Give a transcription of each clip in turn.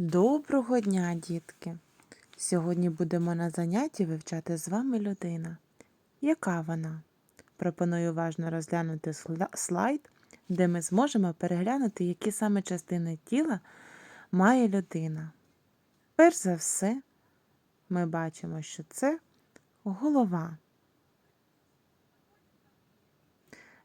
Доброго дня, дітки! Сьогодні будемо на занятті вивчати з вами людина. Яка вона? Пропоную уважно розглянути слайд, де ми зможемо переглянути, які саме частини тіла має людина. Перш за все, ми бачимо, що це голова.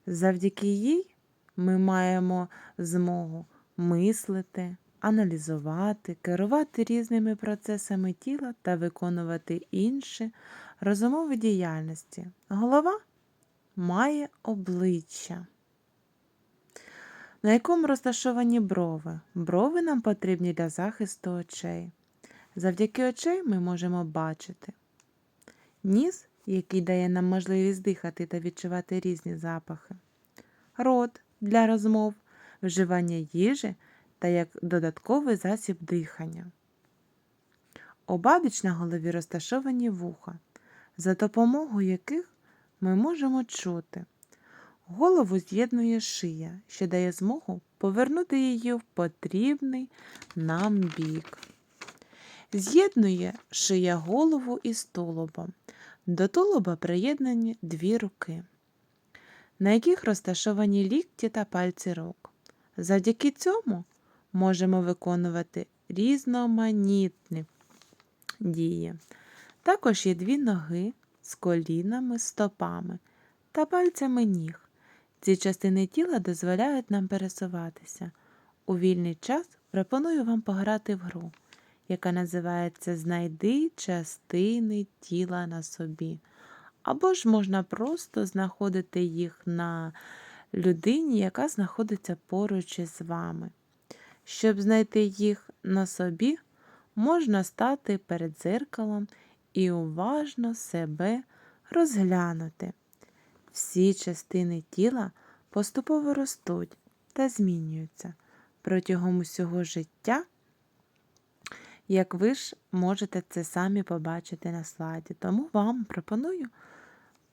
Завдяки їй ми маємо змогу мислити, аналізувати, керувати різними процесами тіла та виконувати інші розумові діяльності. Голова має обличчя. На якому розташовані брови? Брови нам потрібні для захисту очей. Завдяки очей ми можемо бачити. Ніс, який дає нам можливість дихати та відчувати різні запахи. Рот для розмов, вживання їжі та як додатковий засіб дихання. Обабіч на голові розташовані вуха, за допомогою яких ми можемо чути. Голову з'єднує шия, що дає змогу повернути її в потрібний нам бік. З'єднує шия голову із тулубом. До тулуба приєднані дві руки, на яких розташовані лікті та пальці рук. Завдяки цьому можемо виконувати різноманітні дії. Також є дві ноги з колінами, стопами та пальцями ніг. Ці частини тіла дозволяють нам пересуватися. У вільний час пропоную вам пограти в гру, яка називається Знайди частини тіла на собі. Або ж можна просто знаходити їх на людині, яка знаходиться поруч із вами. Щоб знайти їх на собі, можна стати перед дзеркалом і уважно себе розглянути. Всі частини тіла поступово ростуть та змінюються протягом усього життя, як ви ж можете це самі побачити на слайді. Тому вам пропоную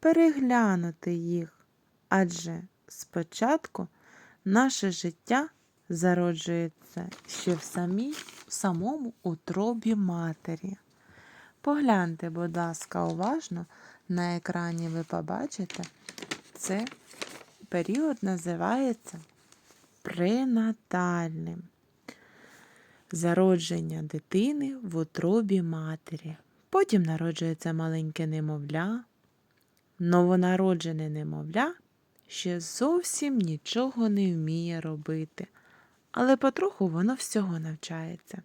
переглянути їх, адже спочатку наше життя зароджується ще в самій, в самому утробі матері. Погляньте, будь ласка, уважно на екрані ви побачите, це період називається пренатальним. Зародження дитини в утробі матері. Потім народжується маленьке немовля, новонароджене немовля ще зовсім нічого не вміє робити, але потроху воно всього навчається.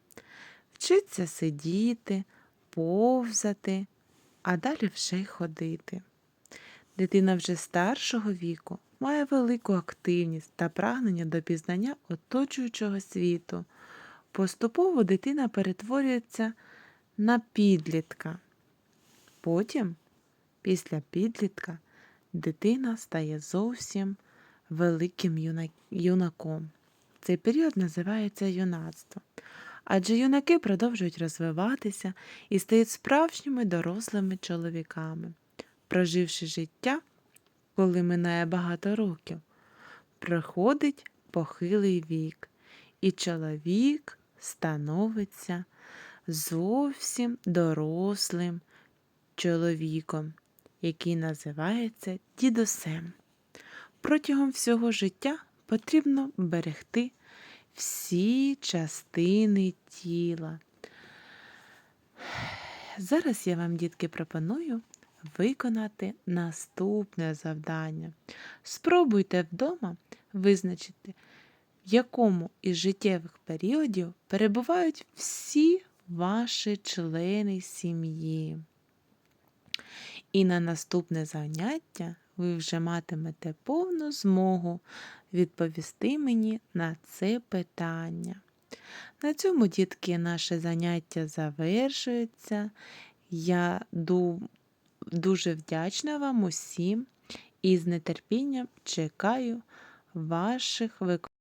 Вчиться сидіти, повзати, а далі вже й ходити. Дитина вже старшого віку має велику активність та прагнення до пізнання оточуючого світу. Поступово дитина перетворюється на підлітка. Потім, після підлітка, дитина стає зовсім великим юнаком. Цей період називається юнацтво. Адже юнаки продовжують розвиватися і стають справжніми дорослими чоловіками, проживши життя, коли минає багато років, приходить похилий вік, і чоловік становиться зовсім дорослим чоловіком, який називається дідусем. Протягом всього життя потрібно берегти всі частини тіла. Зараз я вам, дітки, пропоную виконати наступне завдання. Спробуйте вдома визначити, в якому із життєвих періодів перебувають всі ваші члени сім'ї. І на наступне заняття ви вже матимете повну змогу відповісти мені на це питання. На цьому, дітки, наше заняття завершується. Я дуже вдячна вам усім і з нетерпінням чекаю ваших виконань.